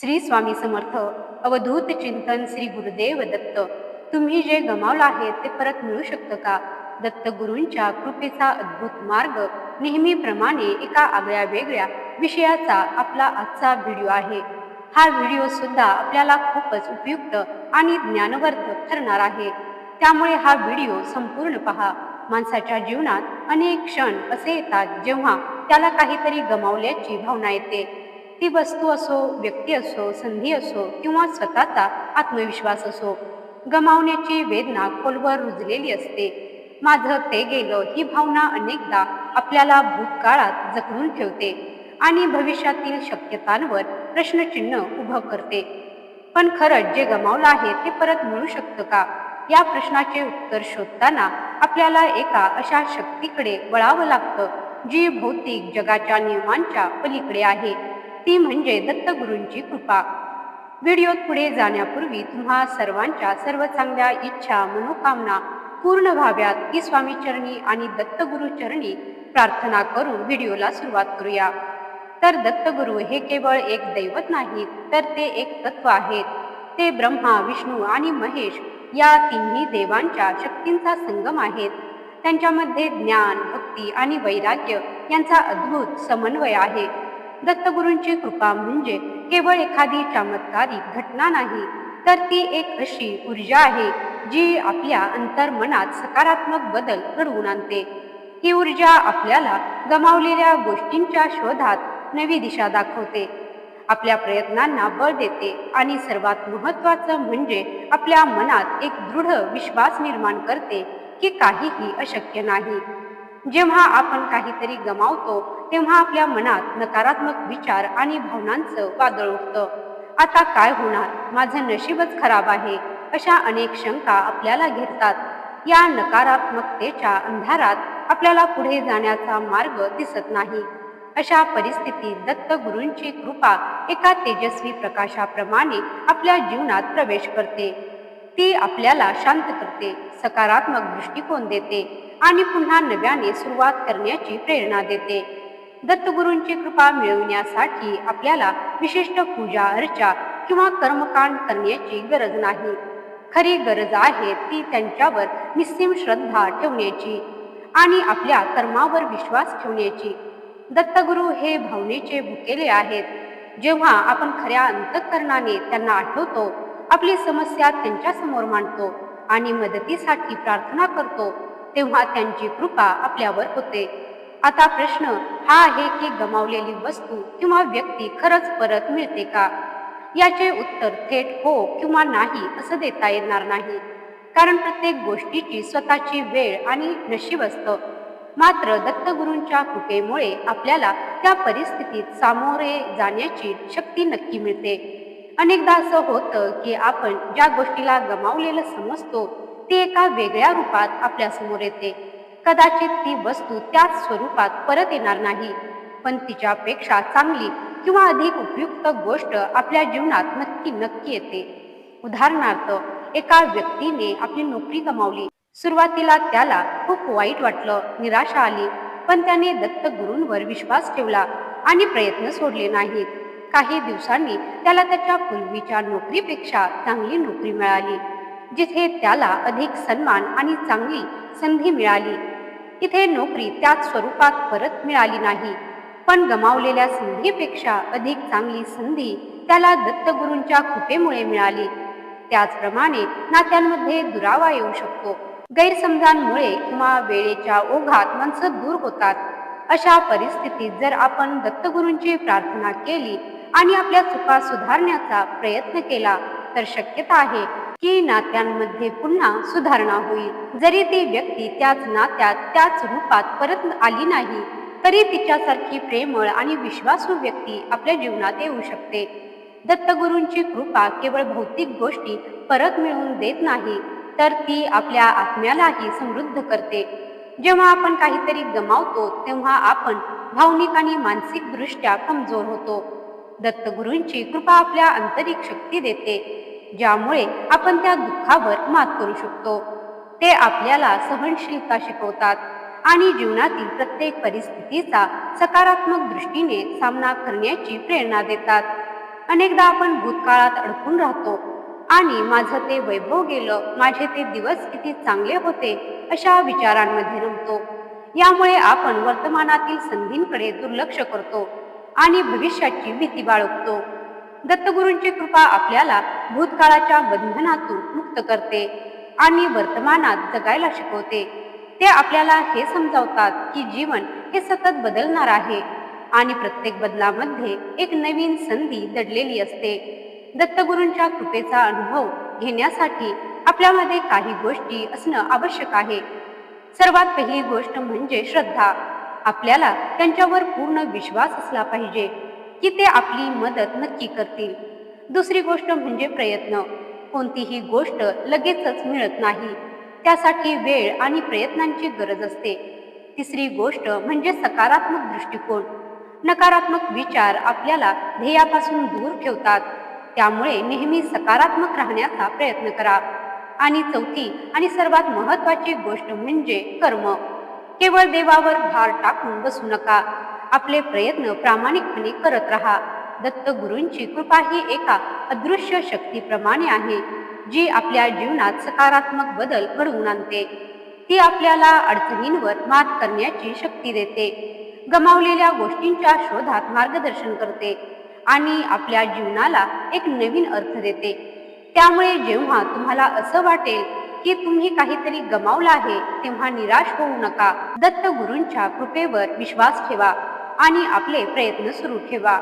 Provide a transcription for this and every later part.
श्री स्वामी समर्थ अवधूत चिंतन श्री गुरुदेव दत्त. तुम्ही जे गमावलं आहे ते परत मिळू शकतं का? दत्त गुरूंच्या कृपेचा अद्भुत मार्ग नेहमीप्रमाणे एका आगळ्या वेगळ्या विषयाचा आपला आजचा व्हिडिओ आहे. हा व्हिडिओ सुद्धा आपल्याला खूपच उपयुक्त आणि ज्ञानवर्धक ठरणार आहे. त्यामुळे हा व्हिडिओ संपूर्ण पहा. माणसाच्या जीवनात अनेक क्षण असे येतात जेव्हा त्याला काहीतरी गमावल्याची भावना येते. ती वस्तू असो व्यक्ती असो संधी असो किंवा स्वतःचा आत्मविश्वास असो गमावण्याची वेदना खोलवर रुजलेली असते. माझं ते गेलं ही भावना अनेकदा आपल्याला भूतकाळात जखडून ठेवते आणि भविष्यातील शक्यतांवर प्रश्नचिन्ह उभं करते. पण खरंच जे गमावलं आहे ते परत मिळू शकतं का? या प्रश्नाचे उत्तर शोधताना आपल्याला एका अशा शक्तीकडे वळावं लागतं जी भौतिक जगाच्या नियमांच्या पलीकडे आहे. ती म्हणजे दत्तगुरूंची कृपा. व्हिडिओत पुढे जाण्यापूर्वी तुम्हा सर्वांच्या सर्व चांगल्या इच्छा मनोकामना पूर्ण व्हाव्यात. ही स्वामीचरणी आणि दत्तगुरु चरणी प्रार्थना करून व्हिडिओला सुरुवात करूया. तर दत्तगुरु हे केवळ एक दैवत नाहीत तर ते एक तत्व आहेत. ते ब्रह्मा विष्णू आणि महेश या तिन्ही देवांच्या शक्तींचा संगम आहेत. त्यांच्यामध्ये ज्ञान भक्ती आणि वैराग्य यांचा अद्भुत समन्वय आहे. दत्तगुरूंची कृपा म्हणजे केवळ एखादी चमत्कारिक घटना नाही तर ती एक अशी ऊर्जा आहे जी आपल्या अंतर्मनात सकारात्मक बदल घडवून आणते. ही ऊर्जा आपल्याला गमावलेल्या गोष्टींच्या शोधात नवी दिशा दाखवते. आपल्या प्रयत्नांना बळ देते आणि सर्वात महत्वाचं म्हणजे आपल्या मनात एक दृढ विश्वास निर्माण करते की काहीही अशक्य नाही. जेव्हा आपण काहीतरी गमावतो तेव्हा आपल्या मनात नकारात्मक विचार आणि भावनांचं वादळ उठतं. आता काय होणार? माझं नशीबच खराब आहे अशा अनेक शंका आपल्याला घेतात या नकारात्मकतेच्या अंधारात आपल्याला पुढे जाण्याचा मार्ग दिसत नाही. अशा परिस्थितीत दत्तगुरूंची कृपा एका तेजस्वी प्रकाशाप्रमाणे आपल्या जीवनात प्रवेश करते. ती आपल्याला शांत करते सकारात्मक दृष्टिकोन देते आणि पुन्हा नव्याने सुरुवात करण्याची प्रेरणा देते. दत्तगुरूंची कृपा मिळवण्यासाठी आपल्याला विशिष्ट पूजा अर्चा किंवा कर्मकांड करण्याची गरज नाही. खरी गरज आहे ती त्यांच्यावर निस्सीम श्रद्धा ठेवण्याची आणि आपल्या कर्मावर विश्वास ठेवण्याची. दत्तगुरू हे भावनेचे भुकेले आहेत. जेव्हा आपण खऱ्या अंतःकरणाने त्यांना आठवतो आपली समस्या त्यांच्यासमोर मांडतो आणि मदतीसाठी प्रार्थना करतो तेव्हा त्यांची कृपा आपल्यावर होते. आता प्रश्न हा आहे की गमावलेली वस्तू किंवा व्यक्ती खरंच परत मिळते का? याचे उत्तर थेट हो किंवा नाही असं देता येणार नाही. कारण प्रत्येक गोष्टीची स्वतःची वेळ आणि नशीब असतं. मात्र दत्तगुरूंच्या कृपेमुळे आपल्याला त्या परिस्थितीत सामोरे जाण्याची शक्ती नक्की मिळते. अनेकदा असं होतं की आपण ज्या गोष्टीला गमावलेलं समजतो ती एका वेगळ्या रूपात आपल्यासमोर येते. कदाचित ती वस्तू त्याच स्वरूपात परत येणार नाही पण तिच्यापेक्षा चांगली किंवा अधिक उपयुक्त गोष्ट आपल्या जीवनात नक्की नक्की येते. उदाहरणार्थ एका व्यक्तीने आपली नोकरी गमावली. सुरुवातीला त्याला खूप वाईट वाटलं निराशा आली पण त्याने दत्त गुरूंवर विश्वास ठेवला आणि प्रयत्न सोडले नाहीत. काही दिवसांनी त्याला त्याच्या पूर्वीच्या नोकरीपेक्षा चांगली नोकरी मिळाली जिथे त्याला अधिक सन्मान आणि चांगली संधी मिळाली. तिथे नोकरी त्याच स्वरूपात परत मिळाली नाही पण गमावलेल्या संधीपेक्षा अधिक चांगली संधी त्याला दत्तगुरूंच्या कृपेमुळे मिळाली. त्याचप्रमाणे नात्यांमध्ये दुरावा येऊ शकतो गैरसमजांमुळे किंवा वेळेच्या ओघात माणसं दूर होतात. अशा परिस्थितीत जर आपण दत्तगुरूंची प्रार्थना केली आणि आपल्या चुका सुधारण्याचा प्रयत्न केला तर शक्यता आहे की नात्यांमध्ये पुन्हा सुधारणा होईल. जरी ती व्यक्ती त्याच नात्यात त्याच रूपात परत आली नाही तरी तिच्यासारखी प्रेमळ आणि विश्वासू व्यक्ती आपल्या जीवनात येऊ शकते. दत्तगुरूंची कृपा केवळ भौतिक गोष्टी परत मिळवून देत नाही तर ती आपल्या आत्म्यालाही समृद्ध करते. जेव्हा आपण काहीतरी गमावतो तेव्हा आपण भावनिक आणि मानसिकदृष्ट्या कमजोर होतो. दत्तगुरूंची कृपा आपल्या आंतरिक शक्ती देते ज्यामुळे आपण त्या दुःखावर मात करू शकतो. ते आपल्याला सहनशीलता शिकवतात आणि जीवनातील प्रत्येक परिस्थितीचा सकारात्मक दृष्टीने सामना करण्याची प्रेरणा देतात. अनेकदा आपण भूतकाळात अडकून राहतो आणि माझं ते वैभव गेलं माझे ते दिवस किती चांगले होते अशा विचारांमध्ये रमतो. यामुळे आपण वर्तमानातील संधींकडे दुर्लक्ष करतो. आणि भविष्याची भीती बाळगतो. दत्तगुरूंची कृपा आपल्याला भूतकाळाच्या बंधनातून मुक्त करते आणि वर्तमानात जगायला शिकवते. ते आपल्याला हे समजावतात की जीवन हे सतत बदलणार आहे आणि प्रत्येक बदलामध्ये एक नवीन संधी दडलेली असते. दत्तगुरूंच्या कृपेचा अनुभव घेण्यासाठी आपल्यामध्ये काही गोष्टी असणं आवश्यक आहे. सर्वात पहिली गोष्ट म्हणजे श्रद्धा. आपल्याला त्यांच्यावर पूर्ण विश्वास असला पाहिजे की ते आपली मदत नक्की करतील. दुसरी गोष्ट म्हणजे प्रयत्न. कोणतीही गोष्ट लगेचच मिळत नाही. त्यासाठी वेळ आणि प्रयत्नांची गरज असते. तिसरी गोष्ट म्हणजे सकारात्मक दृष्टिकोन. नकारात्मक विचार आपल्याला ध्येयापासून दूर ठेवतात. त्यामुळे नेहमी सकारात्मक राहण्याचा प्रयत्न करा. आणि चौथी आणि सर्वात महत्वाची गोष्ट म्हणजे कर्म. केवळ देवावर भार टाकून बसू नका. आपले प्रयत्न प्रामाणिकपणे करत राहा. दत्त गुरूंची कृपा ही एका अदृश्य शक्तीप्रमाणे आहे जी आपल्या जीवनात सकारात्मक बदल घडवून आणते. ती आपल्याला अडचणींवर मात करण्याची शक्ती देते. गमावलेल्या गोष्टींच्या शोधात मार्गदर्शन करते आणि आपल्या जीवनाला एक नवीन अर्थ देते. त्यामुळे जेव्हा तुम्हाला असं वाटेल की तुम्ही काहीतरी गमावलं आहे तेव्हा निराश होऊ नका. दत्त गुरूंच्या कृपेवर विश्वास ठेवा आणि आपले प्रयत्न सुरू ठेवा.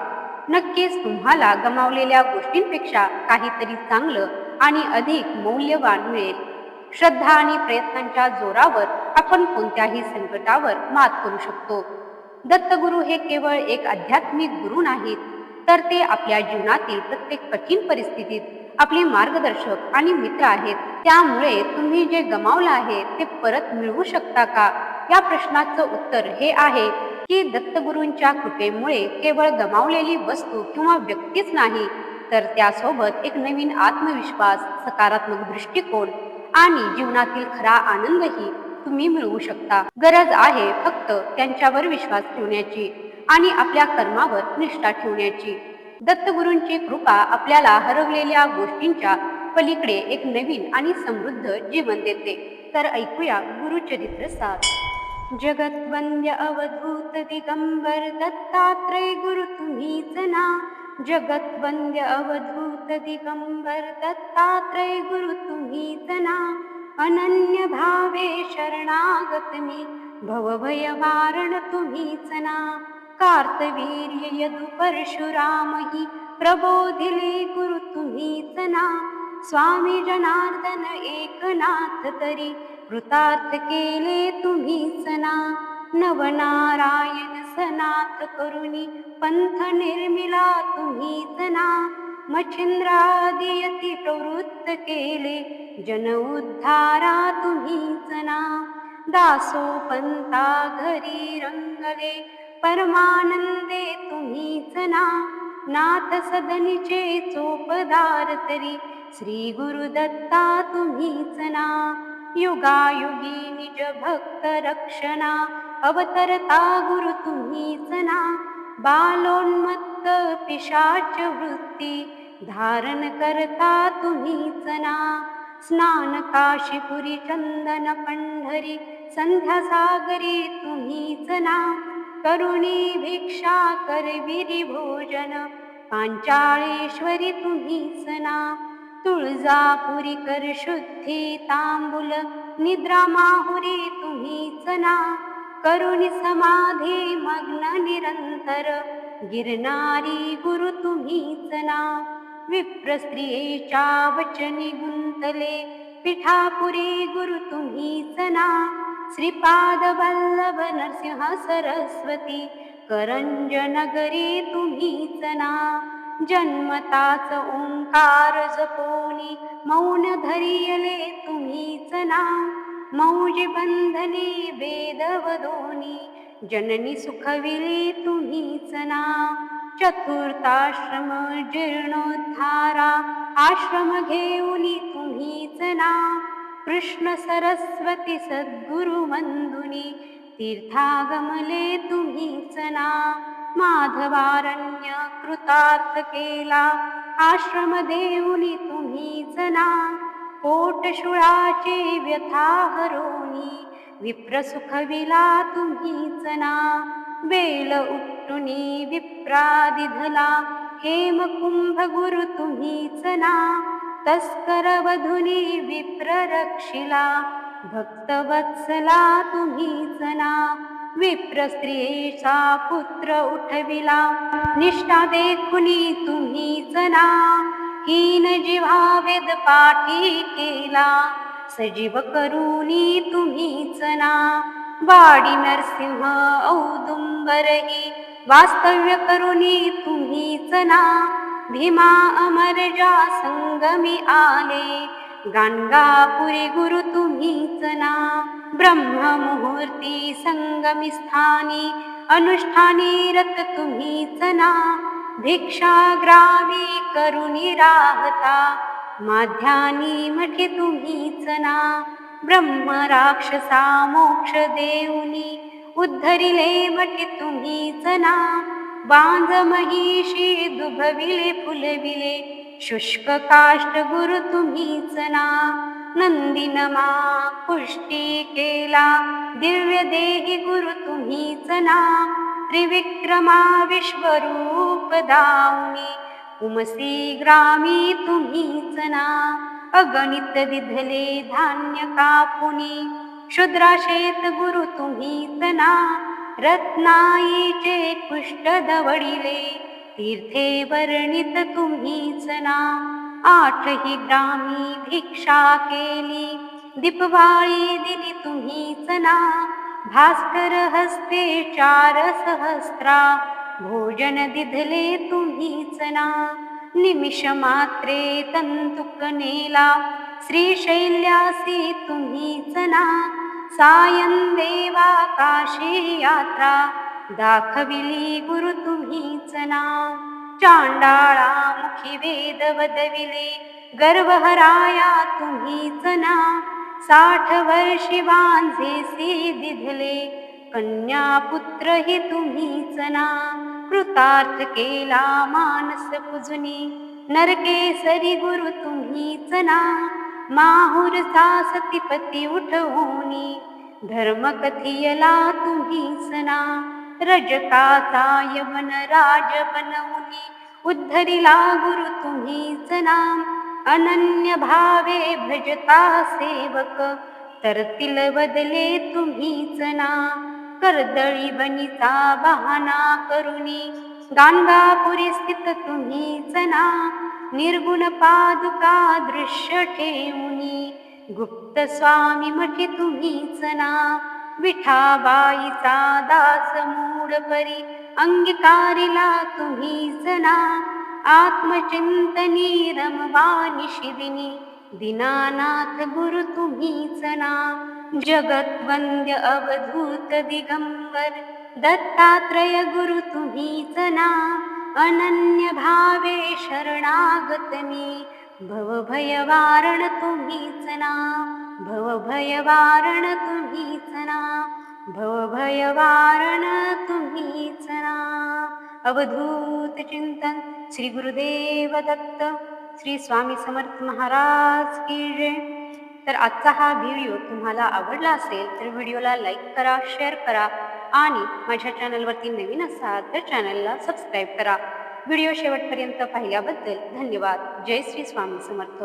नक्कीच तुम्हाला गमावलेल्या गोष्टींपेक्षा काहीतरी चांगलं आणि अधिक मौल्यवान मिळेल. श्रद्धा आणि प्रयत्नांच्या जोरावर आपण कोणत्याही संकटावर मात करू शकतो. दत्तगुरू हे केवळ एक आध्यात्मिक गुरु नाहीत तर ते आपल्या जीवनातील प्रत्येक कठीण परिस्थितीत आपले मार्गदर्शक आणि मित्र आहेत. त्यामुळे तुम्ही जे गमावलं आहे ते परत मिळवू शकता का? या प्रश्नाचं उत्तर हे आहे की दत्तगुरूंच्या कृपेमुळे केवळ गमावलेली वस्तू किंवा व्यक्तीच नाही तर त्यासोबत एक नवीन आत्मविश्वास सकारात्मक दृष्टिकोन आणि जीवनातील खरा आनंदही तुम्ही मिळवू शकता. गरज आहे फक्त त्यांच्यावर विश्वास ठेवण्याची आणि आपल्या कर्मावर निष्ठा ठेवण्याची. दत्तगुरूंची कृपा आपल्याला हरवलेल्या गोष्टींच्या पलीकडे एक नवीन आणि समृद्ध जीवन देते. तर ऐकूया गुरुचरित्र सात जगतवंद्य अवधूत दिगंबर दत्तात्रय गुरु तुम्हीच ना जगतवंद्य अवधूत दिगंबर दत्तात्रय गुरु तुम्हीच ना अनन्य भावे शरणागत मी. भवभय वारण तुम्हीच ना कार्तवीर्य यदु परशुरामही प्रबोधिले कुरु तुम्हीच ना स्वामी जनार्दन एकनाथ तरी कृतार्थ केले तुम्हीच ना नवनारायण सनाथ करुणी पंथ निर्मिला तुम्हीच ना मच्छिंद्रादियती प्रवृत्त केले जन उद्धारा तुम्हीच ना दासो पंता घरी रंगले परमानंदे तुम्हीच ना नाथ सदनीचे चोपदार तरी. श्री गुरुदत्ता तुम्हीच ना युगायुगी निज भक्त रक्षणा. अवतरता गुरु तुम्हीच ना बालोन्मत्त पिशाच वृत्ती. धारण करता तुम्हीच ना स्नान काशीपुरी चंदन पंढरी. संध्या सागरी तुम्हीच ना करुणी भिक्षा करविरी भोजन पांचाळेश्वरी तुम्ही सना तुळजापुरी कर शुद्धी तांबुल निद्रा माहुरी तुम्ही सना करुणी समाधी मग्न निरंतर गिरणारी गुरु तुम्हीच ना. विप्र स्त्रियेच्या वचनी गुंतले पिठापुरी गुरु तुम्हीच ना. श्रीपाद वल्लभ नरसिंह सरस्वती करंज नगरी तुम्हीच ना जन्मताच ओंकार जपोनी मौन धरियले तुम्हीच ना मौज बंधनी वेदवदोनी जननी सुखविली तुम्हीच ना चतुर्थाश्रम जीर्णोद्धारा आश्रम घेऊनी तुम्हीच ना कृष्ण सरस्वती सद्गुरु मंदुनी तीर्थागमले तुम्ही चना माधवारण्य कृतार्थ केला आश्रम देऊनी तुम्ही ना पोटशुळाचे व्यथा हरोनी विप्र सुखविला तुम्हीच ना बेल उपटुनी विप्रादिधला हेमकुंभ गुरु तुम्ही चना तस्करवधुनी विप्ररक्षिला विप्र रक्षिला भक्तवत्सला तुम्हीच ना विप्र स्त्रियेचा पुत्र उठविला निष्ठा देखुनी तुम्हीच ना हीन जिव्हा वेद पाठी केला सजीव करुनी तुम्हीच ना वाडी नरसिंह औदुंबरही वास्तव्य करुनी तुम्हीच ना भीमा अमरजा संगमी आले गाणगापुरी गुरु तुम्हीच ना. ब्रह्ममुहूर्ती संगमी स्थानी अनुष्ठानी रत तुम्हीच ना. भिक्षाग्रामी करुणी राहता माध्यानी मठे तुम्हीच ना. ब्रह्म राक्षसा मोक्ष देऊनी उद्धरिले मठे तुम्हीच ना. बांध महिषी दुभविले फुलविले शुष्क काष्ट गुरु तुम्हीच ना. नंदिनमा पुष्टी केला दिव्य देही गुरु तुम्हीच ना. त्रिविक्रमा विश्वरूप दावणी उमसी ग्रामी तुम्हीच ना. अगणित विधले धान्य कापुनी शुद्रा शेत गुरु तुम्हीच ना. रत्नाईचे कुष्ट दवडिले तीर्थे वर्णित तुम्हीच ना आठही ग्रामी भिक्षा केली दीपवाळी दिली तुम्हीच ना भास्कर हस्ते चार सहस्त्रा भोजन दिधले तुम्हीच ना निमिष मात्रे तंतुक नेला श्रीशैल्यासी तुम्हीच ना सायन देवा काशी यात्रा दाखविली गुरु तुम्हीच ना चांडाळा मुखी वेद वदविले गर्वहराया तुम्हीच ना साठ वर्षी वांझेसी दिधले कन्या पुत्र ही तुम्हीच ना कृतार्थ केला मानस पुजुनी नरकेसरी गुरु तुम्हीच ना माहुरचा सतीपती उठवूनी धर्म कथियला तुम्हीच ना रजकाचा यवन राज बनवूनी उद्धरिला गुरु तुम्हीच ना अनन्य भावे भजता सेवक तरतील बदले तुम्हीच ना कर्दळी बनीचा बहाना करुनी गाणगापुरी स्थित तुम्हीच ना निर्गुण पादुका दृश्य ठेवूनी गुप्त स्वामी मठे तुम्हीच ना विठाबाईचा दास मूड परी अंगीकारिला तुम्हीच ना आत्मचिंतनी रमवानी शिदिनी गुरु तुम्हीच ना जगद्वंद्य अवधूत दिगंबर। दत्तात्रय गुरु तुम्हीच ना अनन्य भावे शरणागत मी भवभयवारण तुम्हीच ना भवभयवारण तुम्हीच ना भवभयवारण तुम्हीच ना अवधूत चिंतन श्री गुरुदेव दत्त श्री स्वामी समर्थ महाराज की जय। तर आजचा हा व्हिडिओ तुम्हाला आवडला असेल तर व्हिडिओला लाईक करा शेअर करा आणि माझ्या चॅनलवरती नवीन असाल तर चॅनलला सबस्क्राईब करा. व्हिडिओ शेवटपर्यंत पाहिल्याबद्दल धन्यवाद. जय श्री स्वामी समर्थ.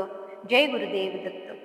जय गुरुदेव दत्त.